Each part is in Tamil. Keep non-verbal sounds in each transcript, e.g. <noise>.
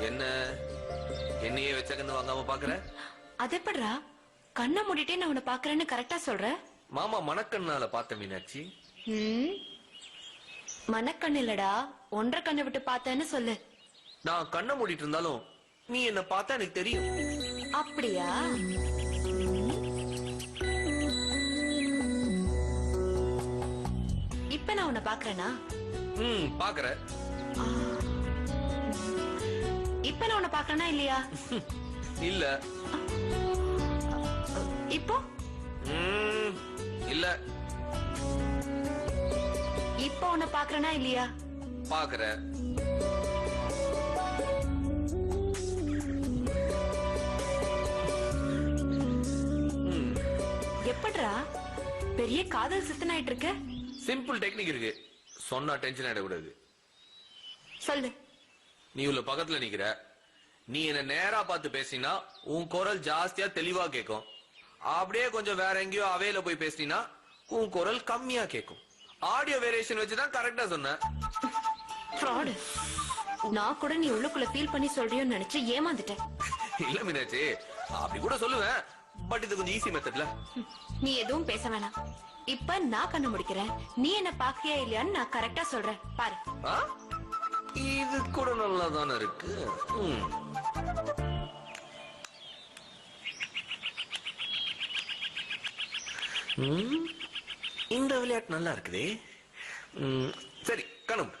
என்ன? என்னையே வச்சக்கன்னு வாங்காம பாக்குற? அது கண்ணை மூடிட்டே நான் உன்னை பாக்குறேன்னு கரெக்டா சொல்ற? மாமா மணக்கண்ணால பார்த்த மீனாட்சி. ம். மனக்கண் இல்லடா. ஒன்றரை கண்ணை விட்டு பார்த்தேன்னு சொல்லு. நான் கண்ணை மூடிட்டு இருந்தாலும் நீ என்ன பார்த்தா எனக்கு தெரியும். அப்படியா? இப்ப நான் உன்னை பாக்குறேனா? ம் பாக்குற இப்ப நான் உன்னை பாக்குறேனா இல்லையா? இல்ல. இப்போ? ம், இல்ல. இப்போ உன்னை பாக்குறேனா இல்லையா? பாக்குற ம், எப்படிடா பெரிய காதல் சித்தனாயிட்டு இருக்க சிம்பிள் டெக்னிக் இருக்கு. சொன்னா டென்ஷன் ஆயிடக்கூடாது. சொல்லு. நீ உள்ள பக்கத்துல நிக்கிற. நீ என்ன நேரா பார்த்து பேசினா உன் குரல் ஜாஸ்தியா தெளிவா கேக்கும். அப்படியே கொஞ்சம் வேற எங்கேயோ அவையில போய் பேசினா உன் குரல் கம்மியா கேக்கும். ஆடியோ வேரியேஷன் வச்சுதான் கரெக்டா சொன்ன. ஃப்ராடு நான் கூட நீ உள்ளுக்குள்ள ஃபீல் பண்ணி சொல்றியோன்னு நினைச்சு ஏமாந்துட்டேன். <laughs> இல்ல மீனாட்சி அப்படி கூட சொல்லுவேன். பட் இது கொஞ்சம் ஈஸி மெத்தட்ல நீ எதுவும் பேச வேணாம். இப்ப நான் கண்ணு முடிக்கிறேன். நீ என்ன பாக்கியா இல்லையான்னு நான் கரெக்டா சொல்றேன். பாரு? இது கூட நல்லா தானே இருக்கு இந்த விளையாட்டு நல்லா இருக்குதே. சரி கணும்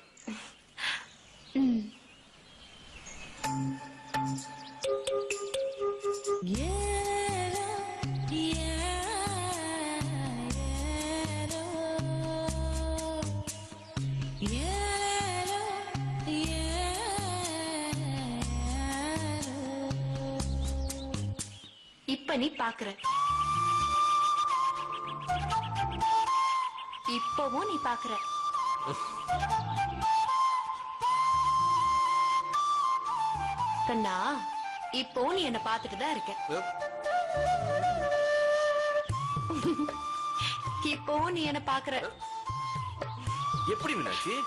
இப்ப நீ பாக்குற. இப்பவும் நீ பாக்குற. கண்ணா இப்போ நீ என்ன பாத்துட்டு தான் இருக்க. இப்பவும் நீ என்ன பாக்குற. எப்படி மீனாட்சி? <laughs>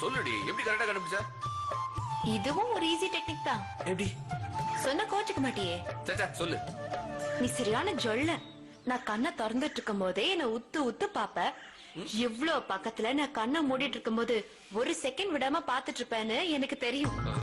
சொல்லுடி எப்படி கரெக்டா கண்டுபிடிச்ச? இதுவும் ஒரு ஈஸி டெக்னிக் தான். எப்படி? சொன்ன கோச்சுக்க மாட்டியே. சச்சா சொல்லு. நீ சரியான ஜொல்ல நான் கண்ணை திறந்துட்டு இருக்கும் போதே என்ன உத்து உத்து பாப்ப. இவ்ளோ பக்கத்துல நான் கண்ணை மூடிட்டு இருக்கும்போது ஒரு செகண்ட் விடாம பாத்துட்டு இருப்பேன்னு எனக்கு தெரியும்.